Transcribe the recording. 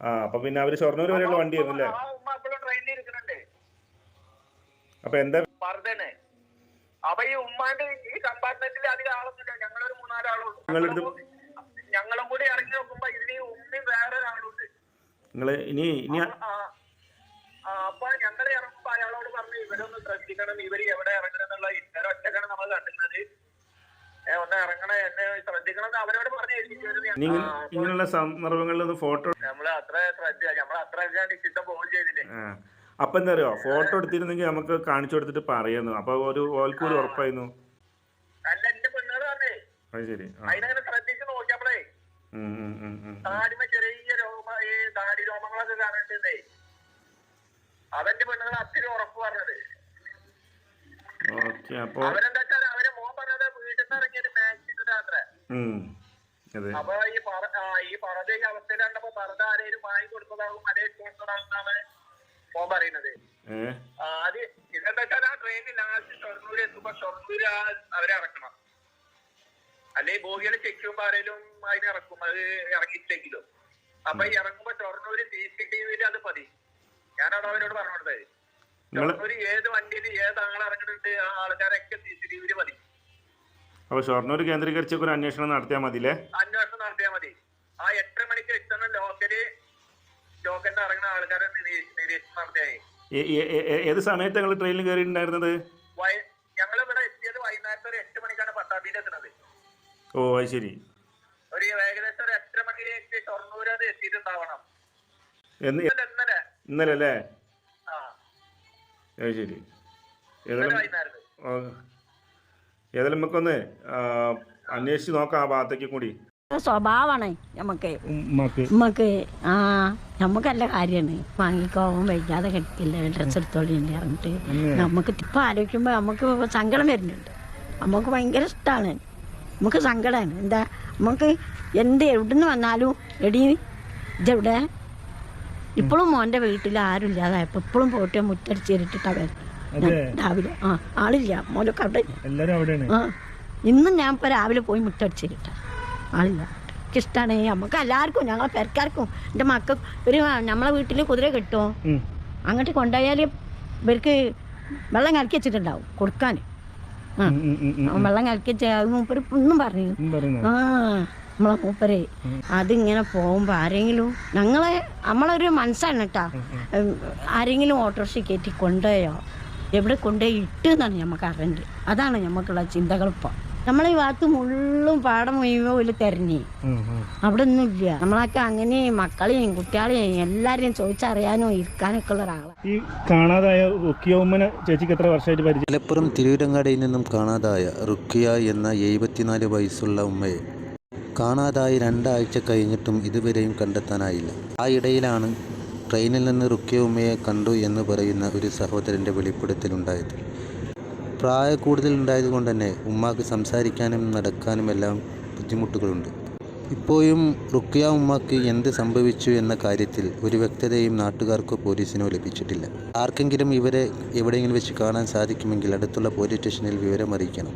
ആ അപ്പൊ പിന്നെ അവർ ഷൊർണൂർ വരെയുള്ള വണ്ടി ആയിരുന്നു അല്ലേ അപ്പൊ എന്താ? പറഞ്ഞേ അപ്പൊ ഈ ഉമ്മാന്റെ ഈ കമ്പാർട്ട്മെന്റിൽ അധികം ആളൊന്നുമില്ല. ഞങ്ങളൊരു മൂന്നാലാളുള്ളൂ. നിങ്ങളെടുത്ത് ഞങ്ങളും കൂടി ഇറങ്ങി നോക്കുമ്പോ ഇതിന് ഉമ്മി വേറെ ഒരാളുണ്ട്. നിങ്ങൾ ഇനി ഇനി അപ്പൊ ഞങ്ങളെ ഇറങ്ങുമ്പോ അയാളോട് പറഞ്ഞു ഇവരൊന്ന് ശ്രദ്ധിക്കണം. ഇവർ എവിടെ ഇറങ്ങണം അവരോട് പറഞ്ഞു ഏൽപ്പിച്ചു ഇങ്ങനെയുള്ള സന്ദർഭങ്ങളിൽ ഫോട്ടോ നമ്മൾ അത്ര ശ്രദ്ധ നമ്മൾ അത്ര ചെയ്തില്ലേ? അപ്പൊ എന്താ അറിയോ? ഫോട്ടോ എടുത്തിരുന്നെങ്കിൽ നമുക്ക് കാണിച്ചു കൊടുത്തിട്ട് പറയായിരുന്നു. അപ്പൊ ഒരു ഓൽക്കൂടി ഉറപ്പായിരുന്നു. അല്ല എന്റെ പെണ്ണുകൾ പറഞ്ഞേ. അത് ശരി. അതിനങ്ങനെ ശ്രദ്ധിച്ച് നോക്കിയപ്പോഴേ. താടിമ ചെറിയ രോമ ഈ താടി രോമങ്ങളൊക്കെ കാണുന്നുണ്ടേ അതെന്റെ പെണ്ണുങ്ങൾ അത്തിരി ഉറപ്പ് പറഞ്ഞത്. അവരെന്താ അവരെ മോൻ പറഞ്ഞത് വീട്ടിൽ നിന്ന് ഇറങ്ങിയത് അപ്പൊ ഈ ഈ പറഞ്ഞ ഈ അവസ്ഥയിൽ കണ്ടപ്പോ പറഞ്ഞ ആരെയും വാങ്ങി കൊടുത്തതാകും അതേ കൊടുത്തതാകുന്നാണ് ഫോൺ പറയുന്നത്. അത് ഇതെന്താ വെച്ചാൽ ആ ട്രെയിനിൽ ലാസ്റ്റ് ഷൊർണൂര് എത്തുമ്പോ ഷൊർണൂര് അവരെ ഇറക്കണം. അല്ലെങ്കിൽ ബോഗികൾ ചെക്ക് ചെയ്യുമ്പോ ആരെങ്കിലും അതിന് ഇറക്കും. അത് ഇറക്കിയിട്ടില്ലെങ്കിലും. അപ്പൊ ഈ ഇറങ്ങുമ്പോ ഷൊർണൂര് സി സി ടി വിയിൽ അത് മതി. ഞാനവിടെ അവരോട് പറഞ്ഞു കൊടുത്തത് ഷൊർണൂര് ഏത് വണ്ടിയിൽ ഏത് ആൾ ഇറങ്ങിയിട്ടുണ്ട് ആ ആൾക്കാരൊക്കെ സി അപ്പൊ ഷൊർണൂർ കേന്ദ്രീകരിച്ചൊക്കെ ഒരു അന്വേഷണം നടത്തിയാൽ മതിയില്ലേ? അന്വേഷണം നടത്തിയാൽ മതി. ആ എട്ടര മണിക്ക് എത്തുന്ന ലോക്കൽ ലോക്കലിൽ ഇറങ്ങുന്ന ആൾക്കാരെ നിരീ- നിരീക്ഷണം നടത്തിയായി ഏത് സമയത്ത് ഞങ്ങൾ ട്രെയിനിൽ കയറിയിട്ടുണ്ടായിരുന്നത് ഞങ്ങൾ ഇവിടെ എത്തിയത് വൈകുന്നേരത്തെ ഒരു എട്ട് മണിക്കാണ് പട്ടാമ്പിയിൽ എത്തുന്നത്. ഓ അത് ശരി. ഒരു ഏകദേശം ഒരു എട്ടര മണിക്ക് ഷൊർണൂർ അത് എത്തിയിട്ടുണ്ടാവണം. ഇന്നലെ ഇന്നലെ. അല്ലേ? ആ. അത് ശരി. ഏതായാലും ഏതായാലും നമുക്കൊന്ന് അന്വേഷിച്ച് നോക്കാം ആ ഭാഗത്തേക്ക് കൂടി. സ്വഭാവമാണ് നമുക്ക് നമുക്ക് ആ നമുക്കല്ല കാര്യമാണ് വാങ്ങിക്കോവും വൈകാതെ കിട്ടില്ല ഡ്രസ്സ് എടുത്തോളിണ്ട് പറഞ്ഞിട്ട്. നമുക്ക് ഇപ്പം ആലോചിക്കുമ്പോൾ നമുക്ക് സങ്കടം വരുന്നുണ്ട്. നമുക്ക് ഭയങ്കര ഇഷ്ടമാണ് നമുക്ക് സങ്കടമാണ് എന്താ നമുക്ക് എന്ത് എവിടുന്ന് വന്നാലും എടി ഇതെവിടെ? ഇപ്പോഴും മോന്റെ വീട്ടിൽ ആരും ഇല്ലാതായപ്പോൾ ഇപ്പോഴും പോയിട്ട് മുറ്റടിച്ചിട്ടിട്ടാണ് വരുന്നത് രാവിലെ ആ ആളില്ല. മോനൊക്കെ അവിടെ എല്ലാരും അവിടെയാണ്. ആ ഇന്നും ഞാൻ ഇപ്പോൾ രാവിലെ പോയി മുട്ടടിച്ചിട്ട ആളില്ല. എനിക്കിഷ്ടമാണ് നമുക്ക് എല്ലാവർക്കും ഞങ്ങളെ പെരക്കാർക്കും എന്റെ മക്കൾ ഒരു നമ്മളെ വീട്ടിൽ കുതിര കിട്ടും. അങ്ങോട്ട് കൊണ്ടുപോയാൽ ഇവർക്ക് വെള്ളം കലക്കി വെച്ചിട്ടുണ്ടാവും കൊടുക്കാൻ. വെള്ളം കലക്കി മൂപ്പര് ഒന്നും പറഞ്ഞു ആ നമ്മളെ മൂപ്പരെ. അതിങ്ങനെ പോകുമ്പോൾ ആരെങ്കിലും ഞങ്ങളെ നമ്മളൊരു മനസ്സാണ് കേട്ടാ. ആരെങ്കിലും ഓട്ടോറിക്ഷ കയറ്റി കൊണ്ടുപോയോ? എവിടെ കൊണ്ടുപോയി ഇട്ട് എന്നാണ് നമുക്ക് അറിയേണ്ടത് അതാണ് നമുക്കുള്ള ചിന്തകൾ ഇപ്പൊ. നമ്മളെ ഈ ഭാഗത്ത് മുള്ളും പാടം മുഴുവൻ തെരഞ്ഞു. അവിടെ ഒന്നുമില്ല നമ്മളൊക്കെ അങ്ങനെ മക്കളെയും കുട്ടികളെയും എല്ലാരെയും ചോദിച്ചറിയാനോ ഇരിക്കാനൊക്കെ ഉള്ള ഒരാളാണ് ഈ കാണാതായ റുക്കിയോമ്മനെ ചേച്ചിക്ക് എത്ര വർഷമായിട്ട് പരിചയം? മലപ്പുറം തിരൂരങ്ങാടിയിൽ നിന്നും കാണാതായ റുക്കിയ എന്ന എഴുപത്തിനാല് വയസ്സുള്ള ഉമ്മയെ കാണാതായി രണ്ടാഴ്ച കഴിഞ്ഞിട്ടും ഇതുവരെയും കണ്ടെത്താനായില്ല. ആ ഇടയിലാണ് ട്രെയിനിൽ നിന്ന് റുക്കിയ ഉമ്മയെ കണ്ടു എന്ന് പറയുന്ന ഒരു സഹോദരന്റെ വെളിപ്പെടുത്തലുണ്ടായത്. പ്രായ കൂടുതലുണ്ടായതുകൊണ്ട് തന്നെ ഉമ്മാക്ക് സംസാരിക്കാനും നടക്കാനും എല്ലാം ബുദ്ധിമുട്ടുകളുണ്ട്. ഇപ്പോഴും റുക്കിയ ഉമ്മാക്ക് എന്ത് സംഭവിച്ചു എന്ന കാര്യത്തിൽ ഒരു വ്യക്തതയും നാട്ടുകാർക്കോ പോലീസിനോ ലഭിച്ചിട്ടില്ല. ആർക്കെങ്കിലും ഇവരെ എവിടെയെങ്കിലും വെച്ച് കാണാൻ സാധിക്കുമെങ്കിൽ അടുത്തുള്ള പോലീസ് സ്റ്റേഷനിൽ വിവരം അറിയിക്കണം